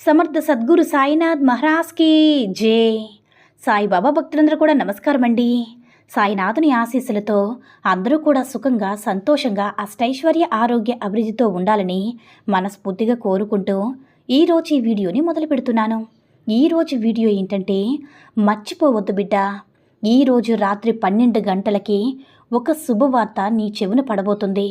Samarth Sadguru Sainath మహారాజ్కి జే. సాయిబాబా భక్తులందరూ కూడా నమస్కారం అండి సాయినాథుని ఆశీస్సులతో అందరూ కూడా సుఖంగా సంతోషంగా అష్టైశ్వర్య ఆరోగ్య అభివృద్ధితో ఉండాలని మనస్ఫూర్తిగా కోరుకుంటూ ఈరోజు ఈ వీడియోని మొదలు పెడుతున్నాను. ఈరోజు వీడియో ఏంటంటే మర్చిపోవద్దు బిడ్డ. ఈరోజు రాత్రి పన్నెండు గంటలకి ఒక శుభవార్త నీ చెవున పడబోతుంది.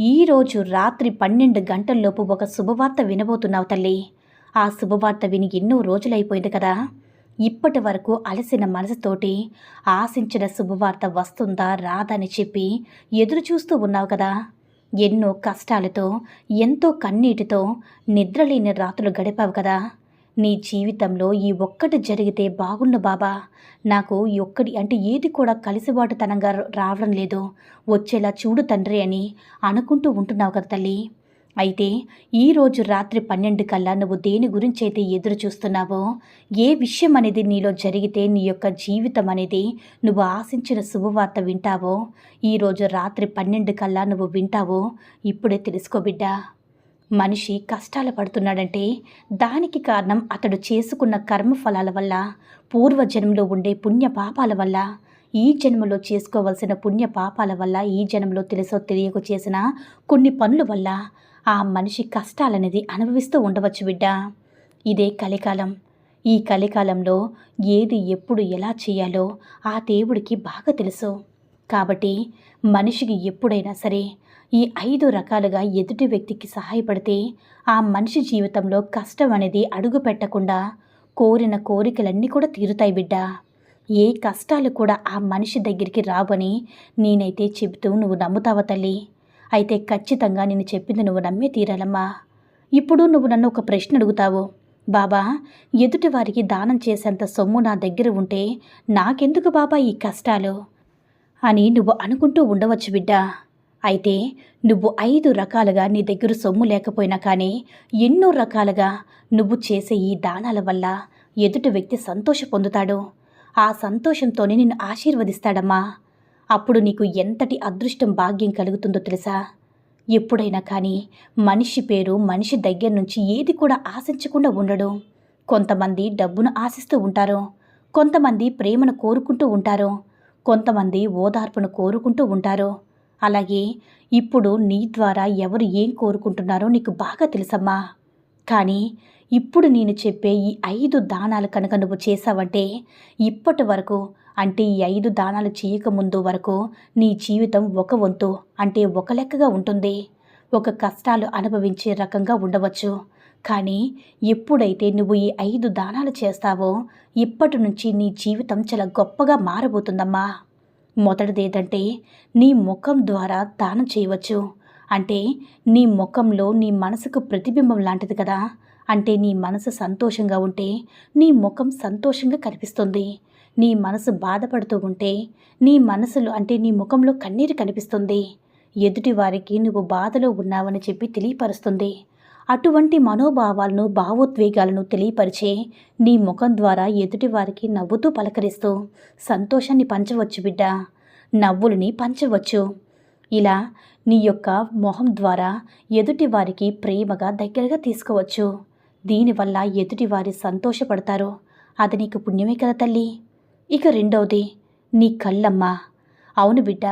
ఈరోజు రాత్రి పన్నెండు గంటల్లోపు ఒక శుభవార్త వినబోతున్నావు తల్లి. ఆ శుభవార్త విని ఎన్నో రోజులైపోయింది కదా. ఇప్పటి వరకు అలసిన మనసుతోటి ఆశించిన శుభవార్త వస్తుందా రాదని చెప్పి ఎదురు చూస్తూ ఉన్నావు కదా. ఎన్నో కష్టాలతో ఎంతో కన్నీటితో నిద్రలేని రాత్రులు గడిపావు కదా. నీ జీవితంలో ఈ ఒక్కటి జరిగితే బాగుండు బాబా. నాకు ఈ ఒక్కటి అంటే ఏది కూడా కలిసిబాటుతనంగా రావడం లేదు. వచ్చేలా చూడు తండ్రి అని అనుకుంటూ ఉంటున్నావు కదా తల్లి. అయితే ఈరోజు రాత్రి పన్నెండు కల్లా నువ్వు దేని గురించి అయితే ఎదురు చూస్తున్నావో ఏ విషయం అనేది నీలో జరిగితే నీ యొక్క జీవితం అనేది నువ్వు ఆశించిన శుభవార్త వింటావో ఈరోజు రాత్రి పన్నెండు కల్లా నువ్వు వింటావో ఇప్పుడే తెలుసుకో బిడ్డా. మనిషి కష్టాలు పడుతున్నాడంటే దానికి కారణం అతడు చేసుకున్న కర్మఫలాల వల్ల పూర్వజన్మలో ఉండే పుణ్య పాపాల వల్ల ఈ జన్మలో చేసుకోవలసిన పుణ్య పాపాల వల్ల ఈ జన్మలో తెలుసో తెలియక చేసిన కొన్ని పనుల వల్ల ఆ మనిషి కష్టాలనేది అనుభవిస్తూ ఉండవచ్చు బిడ్డ. ఇదే కలికాలం. ఈ కలికాలంలో ఏది ఎప్పుడు ఎలా చేయాలో ఆ దేవుడికి బాగా తెలుసు. కాబట్టి మనిషికి ఎప్పుడైనా సరే ఈ ఐదు రకాలుగా ఎదుటి వ్యక్తికి సహాయపడితే ఆ మనిషి జీవితంలో కష్టం అనేది అడుగు పెట్టకుండా కోరిన కోరికలన్నీ కూడా తీరుతాయి బిడ్డ. ఏ కష్టాలు కూడా ఆ మనిషి దగ్గరికి రావని నేనైతే చెబుతూ నువ్వు నమ్ముతావా తల్లి? అయితే ఖచ్చితంగా నేను చెప్పింది నువ్వు నమ్మే తీరాలమ్మా. ఇప్పుడు నువ్వు నన్ను ఒక ప్రశ్న అడుగుతావు. బాబా ఎదుటి వారికి దానం చేసేంత సొమ్ము నా దగ్గర ఉంటే నాకెందుకు బాబా ఈ కష్టాలు? అని నువ్వు అనుకుంటూ ఉండవచ్చు బిడ్డా. అయితే నువ్వు ఐదు రకాలుగా నీ దగ్గర సొమ్ము లేకపోయినా కానీ ఎన్నో రకాలుగా నువ్వు చేసే ఈ దానాల వల్ల ఎదుటి వ్యక్తి సంతోష పొందుతాడు. ఆ సంతోషంతోనే నిన్ను ఆశీర్వదిస్తాడమ్మా. అప్పుడు నీకు ఎంతటి అదృష్టం భాగ్యం కలుగుతుందో తెలుసా? ఎప్పుడైనా కానీ మనిషి పేరు మనిషి దగ్గర నుంచి ఏది కూడా ఆశించకుండా ఉండడు. కొంతమంది డబ్బును ఆశిస్తూ ఉంటారు. కొంతమంది ప్రేమను కోరుకుంటూ ఉంటారు. కొంతమంది ఓదార్పును కోరుకుంటూ ఉంటారు. అలాగే ఇప్పుడు నీ ద్వారా ఎవరు ఏం కోరుకుంటున్నారో నీకు బాగా తెలుసమ్మా. కానీ ఇప్పుడు నేను చెప్పే ఈ ఐదు దానాలు కనుక నువ్వు చేసావంటే ఇప్పటి వరకు అంటే ఈ ఐదు దానాలు చేయకముందు వరకు నీ జీవితం ఒక వంతు అంటే ఒక లెక్కగా ఉంటుంది. ఒక కష్టాలు అనుభవించే రకంగా ఉండవచ్చు. కానీ ఎప్పుడైతే నువ్వు ఈ ఐదు దానాలు చేస్తావో ఇప్పటి నుంచి నీ జీవితం చాలా గొప్పగా మారబోతుందమ్మా. మొదటిది ఏంటంటే నీ ముఖం ద్వారా దానం చేయవచ్చు. అంటే నీ ముఖంలో నీ మనసుకు ప్రతిబింబం లాంటిది కదా. అంటే నీ మనసు సంతోషంగా ఉంటే నీ ముఖం సంతోషంగా కనిపిస్తుంది. నీ మనసు బాధపడుతూ ఉంటే నీ మనసులో అంటే నీ ముఖంలో కన్నీరు కనిపిస్తుంది. ఎదుటి వారికి నువ్వు బాధలో ఉన్నావని చెప్పి తెలియపరుస్తుంది. అటువంటి మనోభావాలను భావోద్వేగాలను తెలియపరిచే నీ ముఖం ద్వారా ఎదుటివారికి నవ్వుతూ పలకరిస్తూ సంతోషాన్ని పంచవచ్చు బిడ్డ. నవ్వులని పంచవచ్చు. ఇలా నీ యొక్క మొహం ద్వారా ఎదుటివారికి ప్రేమగా దగ్గరగా తీసుకోవచ్చు. దీనివల్ల ఎదుటివారి సంతోషపడతారు. అది నీకు పుణ్యమే కదా తల్లి. ఇక రెండవది నీ కళ్ళమ్మ. అవును బిడ్డ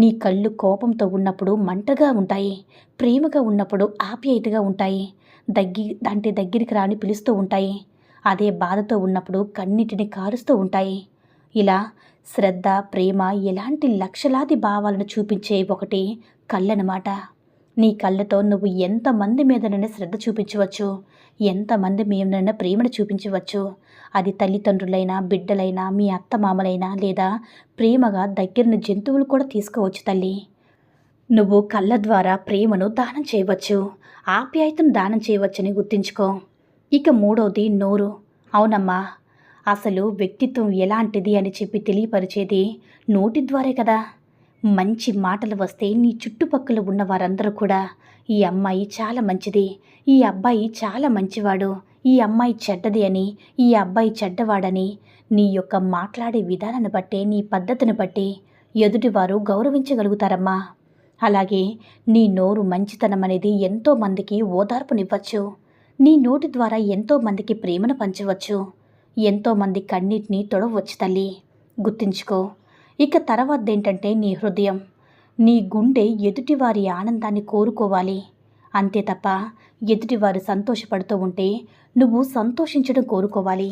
నీ కళ్ళు కోపంతో ఉన్నప్పుడు మంటగా ఉంటాయి ప్రేమగా ఉన్నప్పుడు ఆప్యాయతగా ఉంటాయి దగ్గి అంటే దగ్గరికి రాని పిలుస్తూ ఉంటాయి అదే బాధతో ఉన్నప్పుడు కన్నిటిని కారుస్తూ ఉంటాయి. ఇలా శ్రద్ధ ప్రేమ ఎలాంటి లక్షలాది భావాలను చూపించే ఒకటి కళ్ళనమాట. నీ కళ్ళతో నువ్వు ఎంతమంది మీదనైనా శ్రద్ధ చూపించవచ్చు? ఎంతమంది మీదనైనా ప్రేమను చూపించవచ్చు? అది తల్లిదండ్రులైనా బిడ్డలైనా మీ అత్త మామలైనా లేదా ప్రేమగా దగ్గరని జంతువులు కూడా తీసుకోవచ్చు తల్లి. నువ్వు కళ్ళ ద్వారా ప్రేమను దానం చేయవచ్చు. ఆప్యాయతను దానం చేయవచ్చని గుర్తుంచుకో. ఇక మూడవది నోరు. అవునమ్మా అసలు వ్యక్తిత్వం ఎలాంటిది అని చెప్పి తెలియపరిచేది నోటి ద్వారే కదా. మంచి మాటలు వస్తే నీ చుట్టుపక్కల ఉన్న వారందరూ కూడా ఈ అమ్మాయి చాలా మంచిది ఈ అబ్బాయి చాలా మంచివాడు ఈ అమ్మాయి చెడ్డది అని ఈ అబ్బాయి చెడ్డవాడని నీ యొక్క మాట్లాడే విధానాన్ని బట్టే నీ పద్ధతిని బట్టి ఎదుటివారు గౌరవించగలుగుతారమ్మా. అలాగే నీ నోరు మంచితనం అనేది ఎంతోమందికి ఓదార్పునివ్వచ్చు. నీ నోటి ద్వారా ఎంతోమందికి ప్రేమను పంచవచ్చు. ఎంతోమంది కన్నీటిని తొడవచ్చు తల్లి. గుర్తుంచుకో ఇక తర్వాత ఏంటంటే నీ హృదయం. నీ గుండె ఎదుటివారి ఆనందాన్ని కోరుకోవాలి. అంతే తప్ప ఎదుటివారు సంతోషపడుతూ ఉంటే నువ్వు సంతోషించడం కోరుకోవాలి.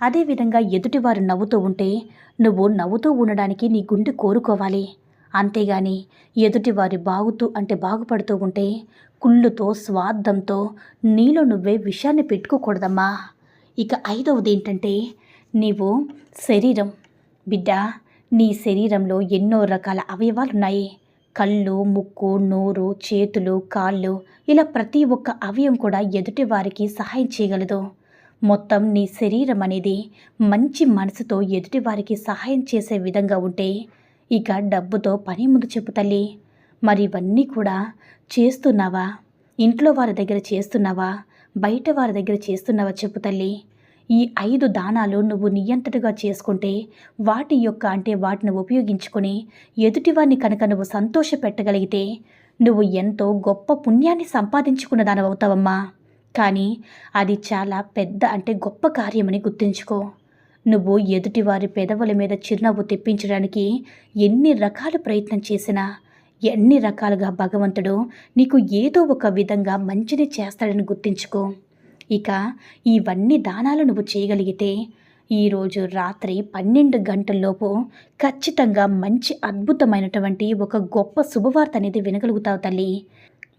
అదేవిధంగా ఎదుటివారు నవ్వుతూ ఉంటే నువ్వు నవ్వుతూ ఉండడానికి నీ గుండె కోరుకోవాలి. అంతేగాని ఎదుటివారి బాగుతూ అంటే బాగుపడుతూ ఉంటే కుళ్ళుతో స్వార్థంతో నీలో నువ్వే విషయాన్ని పెట్టుకోకూడదమ్మా. ఇక ఐదవది ఏంటంటే నీవు శరీరం. బిడ్డ నీ శరీరంలో ఎన్నో రకాల అవయవాలు ఉన్నాయి కళ్ళు ముక్కు నోరు చేతులు కాళ్ళు ఇలా ప్రతి ఒక్క అవయం కూడా ఎదుటి వారికి సహాయం చేయగలదు. మొత్తం నీ శరీరం అనేది మంచి మనసుతో ఎదుటి వారికి సహాయం చేసే విధంగా ఉంటే ఇక డబ్బుతో పని ముందు చెప్పు తల్లి. మరి ఇవన్నీ కూడా చేస్తున్నావా? ఇంట్లో వారి దగ్గర చేస్తున్నావా? బయట వారి దగ్గర చేస్తున్నావా చెప్పు తల్లి. ఈ ఐదు దానాలు నువ్వు నియంతటగా చేసుకుంటే వాటి యొక్క అంటే వాటిని ఉపయోగించుకొని ఎదుటివారిని కనుక నువ్వు సంతోష పెట్టగలిగితే నువ్వు ఎంతో గొప్ప పుణ్యాన్ని సంపాదించుకున్న దానవవుతావమ్మా కానీ అది చాలా పెద్ద అంటే గొప్ప కార్యమని గుర్తుంచుకో. నువ్వు ఎదుటివారి పెదవుల మీద చిరునవ్వు తెప్పించడానికి ఎన్ని రకాల ప్రయత్నం చేసినా ఎన్ని రకాలుగా భగవంతుడు నీకు ఏదో ఒక విధంగా మంచిని చేస్తాడని గుర్తించుకో. ఇక ఇవన్నీ దానాలు నువ్వు చేయగలిగితే ఈరోజు రాత్రి పన్నెండు గంటల్లోపు ఖచ్చితంగా మంచి అద్భుతమైనటువంటి ఒక గొప్ప శుభవార్త అనేది వినగలుగుతావు తల్లి.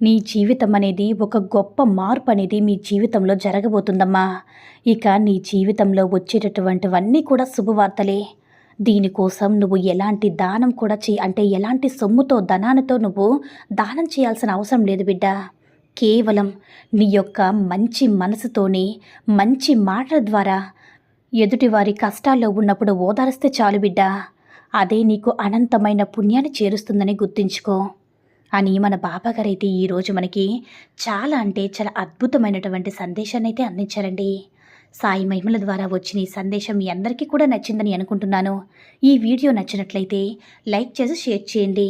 నీ జీవితం అనేది ఒక గొప్ప మార్పు అనేది మీ జీవితంలో జరగబోతుందమ్మా. ఇక నీ జీవితంలో వచ్చేటటువంటివన్నీ కూడా శుభవార్తలే. దీనికోసం నువ్వు ఎలాంటి దానం కూడా చే అంటే ఎలాంటి సొమ్ముతో ధనానితో నువ్వు దానం చేయాల్సిన అవసరం లేదు బిడ్డ. కేవలం నీ యొక్క మంచి మనసుతోనే మంచి మాటల ద్వారా ఎదుటివారి కష్టాల్లో ఉన్నప్పుడు ఓదారిస్తే చాలు బిడ్డ. అదే నీకు అనంతమైన పుణ్యాన్ని చేరుస్తుందని గుర్తుంచుకో. అని మన బాబాగారైతే ఈరోజు మనకి చాలా అంటే చాలా అద్భుతమైనటువంటి సందేశాన్ని అయితే అందించారండి. సాయి మహిమల ద్వారా వచ్చిన ఈ సందేశం మీ అందరికీ కూడా నచ్చిందని అనుకుంటున్నాను. ఈ వీడియో నచ్చినట్లయితే లైక్ చేసి షేర్ చేయండి.